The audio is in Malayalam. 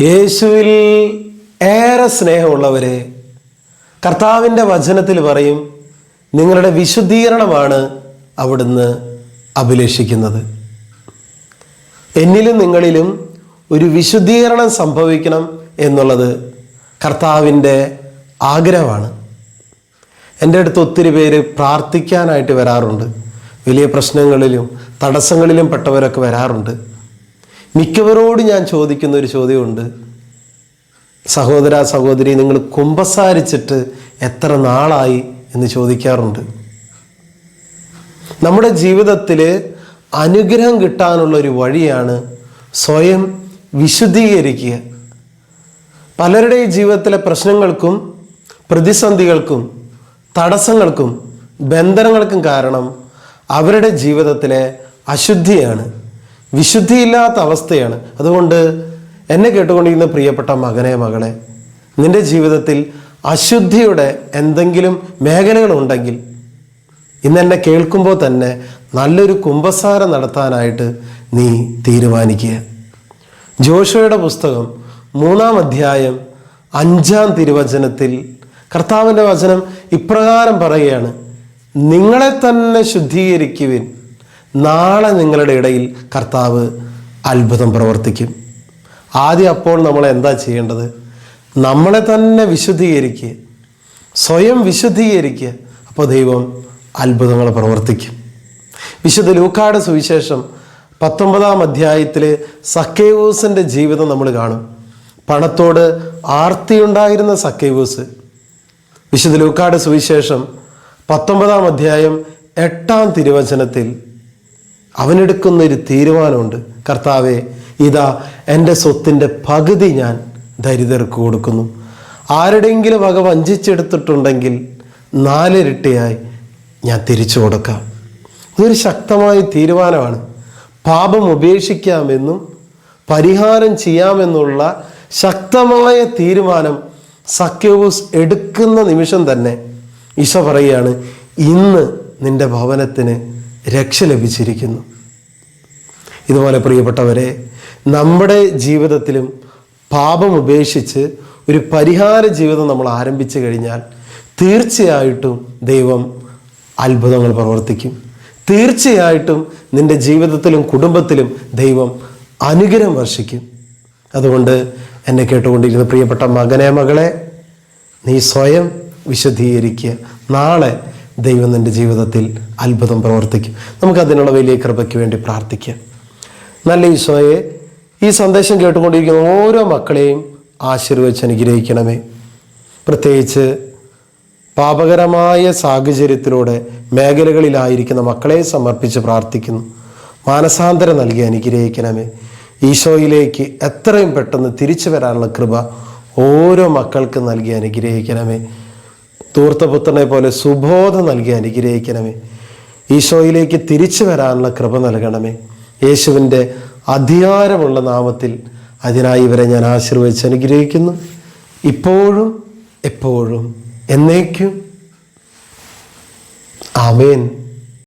യേശുവിൽ ഏറെ സ്നേഹമുള്ളവരെ കർത്താവിന്റെ വചനത്തിൽ പറയും നിങ്ങളുടെ വിശുദ്ധീകരണമാണ് അവിടുന്ന് അഭിലേഷിക്കുന്നത്. എന്നിലും നിങ്ങളിലും ഒരു വിശുദ്ധീകരണം സംഭവിക്കണം എന്നുള്ളത് കർത്താവിന്റെ ആഗ്രഹമാണ്. എന്റെ അടുത്ത് ഒത്തിരി പേര് പ്രാർത്ഥിക്കാനായിട്ട് വരാറുണ്ട്. വലിയ പ്രശ്നങ്ങളിലും തടസ്സങ്ങളിലും പെട്ടവരൊക്കെ വരാറുണ്ട്. മിക്കവരോട് ഞാൻ ചോദിക്കുന്ന ഒരു ചോദ്യമുണ്ട്. സഹോദര സഹോദരി നിങ്ങൾ കുമ്പസാരിച്ചിട്ട് എത്ര നാളായി എന്ന് ചോദിക്കാറുണ്ട്. നമ്മുടെ ജീവിതത്തിൽ അനുഗ്രഹം കിട്ടാനുള്ള ഒരു വഴിയാണ് സ്വയം വിശുദ്ധീകരിക്കുക. പലരുടെയും ജീവിതത്തിലെ പ്രശ്നങ്ങൾക്കും പ്രതിസന്ധികൾക്കും തടസ്സങ്ങൾക്കും ബന്ധനങ്ങൾക്കും കാരണം അവരുടെ ജീവിതത്തിലെ അശുദ്ധിയാണ്. വിശുദ്ധിയില്ലാത്ത അവസ്ഥയാണ്. അതുകൊണ്ട് എന്നെ കേട്ടുകൊണ്ടിരിക്കുന്ന പ്രിയപ്പെട്ട മകനെ മകളെ നിന്റെ ജീവിതത്തിൽ അശുദ്ധിയുടെ എന്തെങ്കിലും മേഖലകളുണ്ടെങ്കിൽ ഇന്ന് എന്നെ കേൾക്കുമ്പോൾ തന്നെ നല്ലൊരു കുംഭസാരം നടത്താനായിട്ട് നീ തീരുമാനിക്കുക. ജോഷയുടെ പുസ്തകം മൂന്നാം അധ്യായം അഞ്ചാം തിരുവചനത്തിൽ കർത്താവിന്റെ വചനം ഇപ്രകാരം പറയുകയാണ് നിങ്ങളെ തന്നെ ശുദ്ധീകരിക്കുവിൻ. നാളെ നിങ്ങളുടെ ഇടയിൽ കർത്താവ് അത്ഭുതം പ്രവർത്തിക്കും. ആദ്യം അപ്പോൾ നമ്മൾ എന്താ ചെയ്യേണ്ടത്? നമ്മളെ തന്നെ വിശുദ്ധീകരിക്കുക. സ്വയം വിശുദ്ധീകരിക്കുക. അപ്പോൾ ദൈവം അത്ഭുതങ്ങൾ പ്രവർത്തിക്കും. വിശുദ്ധ ലൂക്കാട് സുവിശേഷം പത്തൊമ്പതാം അധ്യായത്തിൽ സക്കേവൂസിന്റെ ജീവിതം നമ്മൾ കാണും. പണത്തോട് ആർത്തിയുണ്ടായിരുന്ന സക്കേവൂസ്. വിശുദ്ധ ലൂക്കാട് സുവിശേഷം പത്തൊമ്പതാം അധ്യായം എട്ടാം തിരുവചനത്തിൽ അവനെടുക്കുന്ന ഒരു തീരുമാനമുണ്ട്. കർത്താവെ ഇതാ എന്റെ സ്വത്തിന്റെ പകുതി ഞാൻ ദരിദ്രർക്ക് കൊടുക്കുന്നു. ആരുടെയെങ്കിലും വക വഞ്ചിച്ചെടുത്തിട്ടുണ്ടെങ്കിൽ നാലിരട്ടിയായി ഞാൻ തിരിച്ചു കൊടുക്കാം. ഇതൊരു ശക്തമായ തീരുമാനമാണ്. പാപം ഉപേക്ഷിക്കാമെന്നും പരിഹാരം ചെയ്യാമെന്നുള്ള ശക്തമായ തീരുമാനം സഖ്യവൂസ് എടുക്കുന്ന നിമിഷം തന്നെ ഈശോ പറയുകയാണ് ഇന്ന് നിന്റെ ഭവനത്തിന് രക്ഷ ലഭിച്ചിരിക്കുന്നു. ഇതുപോലെ പ്രിയപ്പെട്ടവരെ നമ്മുടെ ജീവിതത്തിലും പാപം ഉപേക്ഷിച്ച് ഒരു പരിഹാര ജീവിതം നമ്മൾ ആരംഭിച്ചു കഴിഞ്ഞാൽ തീർച്ചയായിട്ടും ദൈവം അത്ഭുതങ്ങൾ പ്രവർത്തിക്കും. തീർച്ചയായിട്ടും നിന്റെ ജീവിതത്തിലും കുടുംബത്തിലും ദൈവം അനുഗ്രഹം വർഷിക്കും. അതുകൊണ്ട് എന്നെ കേട്ടുകൊണ്ടിരിക്കുന്ന പ്രിയപ്പെട്ട മകനെ മകളെ നീ സ്വയം വിശദീകരിക്കുക. നാളെ ദൈവം നിന്റെ ജീവിതത്തിൽ അത്ഭുതം പ്രവർത്തിക്കും. നമുക്കതിനുള്ള വലിയ കൃപയ്ക്ക് വേണ്ടി പ്രാർത്ഥിക്കാം. നല്ല ഈശോയെ ഈ സന്ദേശം കേട്ടുകൊണ്ടിരിക്കുന്ന ഓരോ മക്കളെയും ആശീർവദിച്ച് അനുഗ്രഹിക്കണമേ. പ്രത്യേകിച്ച് പാപകരമായ സാഹചര്യത്തിലൂടെ മേഖലകളിലായിരിക്കുന്ന മക്കളെ സമർപ്പിച്ച് പ്രാർത്ഥിക്കുന്നു. മാനസാന്തരം നൽകി അനുഗ്രഹിക്കണമേ. ഈശോയിലേക്ക് എത്രയും പെട്ടെന്ന് തിരിച്ചു വരാനുള്ള കൃപ ഓരോ മക്കൾക്കും നൽകി അനുഗ്രഹിക്കണമേ. തൂർത്തപുത്രനെ പോലെ സുബോധം നൽകി അനുഗ്രഹിക്കണമേ. ഈശോയിലേക്ക് തിരിച്ചു വരാനുള്ള കൃപ നൽകണമേ. യേശുവിന്റെ അധികാരമുള്ള നാമത്തിൽ അതിനായി ഇവരെ ഞാൻ ആശീർവദിച്ച് അനുഗ്രഹിക്കുന്നു. ഇപ്പോഴും എപ്പോഴും എന്നേക്കും. ആമേൻ.